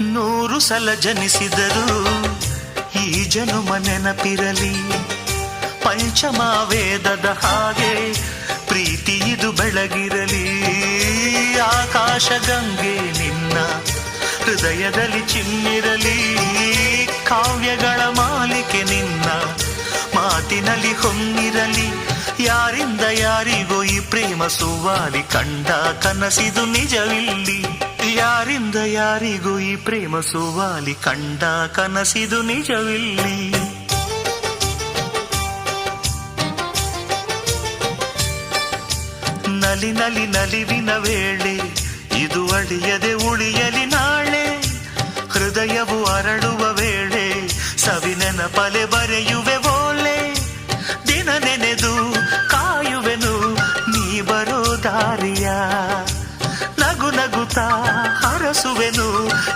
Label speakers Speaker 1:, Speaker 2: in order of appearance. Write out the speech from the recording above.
Speaker 1: ನೂರು ಸಲ ಜನಿಸಿದರು. ಈ ಜನುಮ ನೆನಪಿರಲಿ. ಪಂಚಮ ವೇದದ ಹಾಗೆ ಪ್ರೀತಿ ಇದು ಬೆಳಗಿರಲಿ. ಆಕಾಶ ಗಂಗೆ ನಿನ್ನ ಹೃದಯದಲ್ಲಿ ಚಿಮ್ಮಿರಲಿ. ಕಾವ್ಯಗಳ ಮಾಲಿಕೆ ನಿನ್ನ ಮಾತಿನಲ್ಲಿ ಹೊಮ್ಮಿರಲಿ ಯಾರಿಂದ ಯಾರಿಗೋ ಈ ಪ್ರೇಮ ಸುವಾರಿ ಕಂಡ ಕನಸಿದು ನಿಜವಿಲ್ಲಿ. ಯಾರಿಗೂ ಈ ಪ್ರೇಮ ಸುವಾಲಿ ಕಂಡ ಕನಸಿದು ನಿಜವಿಲ್ಲಿ. ನಲಿ ನಲಿ ನಲಿವಿನ ವೇಳೆ ಇದು ಅಳಿಯದೆ ಉಳಿಯಲಿ ನಾಳೆ. ಹೃದಯವು ಅರಳುವ ವೇಳೆ ಸವಿನೆನ ಪಲೆ ಬರೆಯುವ su venú